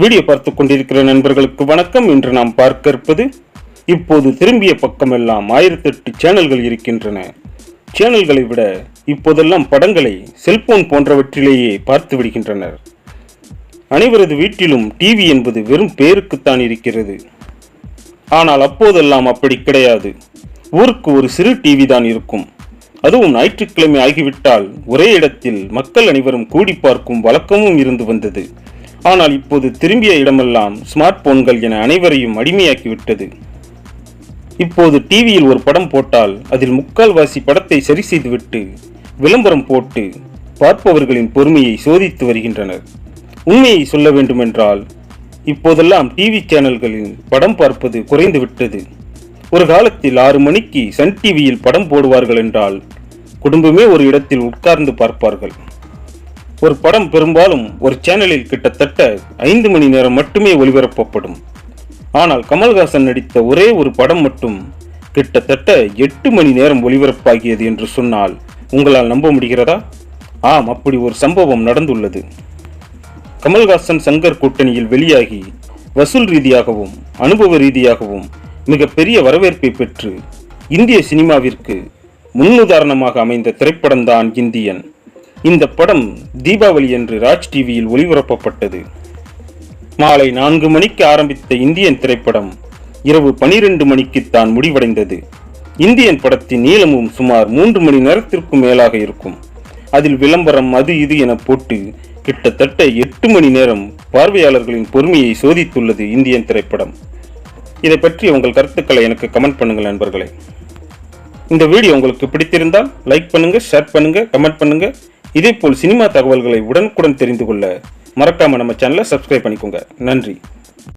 Video பார்த்து கொண்டிருக்கிற நண்பர்களுக்கு வணக்கம். இன்று நாம் பார்க்க இருப்பது இப்போது திரும்பிய பக்கமெல்லாம் ஆயிரத்தெட்டு சேனல்கள் இருக்கின்றன. சேனல்களை விட இப்போதெல்லாம் படங்களை செல்போன் போன்றவற்றிலேயே பார்த்து விடுகின்றனர். அனைவரது வீட்டிலும் டிவி என்பது வெறும் பேருக்குத்தான் இருக்கிறது. ஆனால் அப்போதெல்லாம் அப்படி கிடையாது. ஊருக்கு ஒரு சிறு டிவி தான் இருக்கும். அதுவும் ஞாயிற்றுக்கிழமை ஆகிவிட்டால் ஒரே இடத்தில் மக்கள் அனைவரும் கூடி பார்க்கும் வழக்கமும் இருந்து வந்தது. ஆனால் இப்போது திரும்பிய இடமெல்லாம் ஸ்மார்ட் போன்கள் என அனைவரையும் அடிமையாக்கிவிட்டது. இப்போது டிவியில் ஒரு படம் போட்டால் அதில் முக்கால்வாசி படத்தை சரி செய்துவிட்டு விளம்பரம் போட்டு பார்ப்பவர்களின் பொறுமையை சோதித்து வருகின்றனர். உண்மையை சொல்ல வேண்டுமென்றால் இப்போதெல்லாம் டிவி சேனல்களில் படம் பார்ப்பது குறைந்து விட்டது ஒரு காலத்தில் ஆறு மணிக்கு சன் டிவியில் படம் போடுவார்கள் என்றால் குடும்பமே ஒரு இடத்தில் உட்கார்ந்து பார்ப்பார்கள். ஒரு படம் பெரும்பாலும் ஒரு சேனலில் கிட்டத்தட்ட ஐந்து மணி நேரம் மட்டுமே ஒளிபரப்பப்படும். ஆனால் கமல்ஹாசன் நடித்த ஒரே ஒரு படம் மட்டும் கிட்டத்தட்ட எட்டு மணி நேரம் ஒளிபரப்பாகியது என்று சொன்னால் உங்களால் நம்ப முடிகிறதா? ஆம் அப்படி ஒரு சம்பவம் நடந்துள்ளது. கமல்ஹாசன் சங்கர் கூட்டணியில் வெளியாகி வசூல் ரீதியாகவும் அனுபவ ரீதியாகவும் மிகப்பெரிய வரவேற்பை பெற்று இந்திய சினிமாவிற்கு முன்னுதாரணமாக அமைந்த திரைப்படம்தான் இந்தியன். இந்த படம் தீபாவளி என்று ராஜ் டிவியில் ஒளிபரப்பப்பட்டது. மாலை நான்கு மணிக்கு ஆரம்பித்த இந்தியன் திரைப்படம் இரவு பனிரெண்டு மணிக்கு தான் முடிவடைந்தது. இந்தியன் படத்தின் நீளமும் சுமார் மூன்று மணி நேரத்திற்கும் மேலாக இருக்கும். அதில் விளம்பரம் அது இது என போட்டு கிட்டத்தட்ட எட்டு மணி நேரம் பார்வையாளர்களின் பொறுமையை சோதித்துள்ளது இந்தியன் திரைப்படம். இதை பற்றி உங்கள் கருத்துக்களை எனக்கு கமெண்ட் பண்ணுங்கள் நண்பர்களே. இந்த வீடியோ உங்களுக்கு பிடித்திருந்தால் லைக் பண்ணுங்கள் ஷேர் பண்ணுங்கள் கமெண்ட் பண்ணுங்கள் இதே போல் சினிமா தகவல்களை உடனுக்குடன் தெரிந்து கொள்ள மறக்காம நம்ம சேனலை சப்ஸ்கிரைப் பண்ணிக்கோங்க. நன்றி.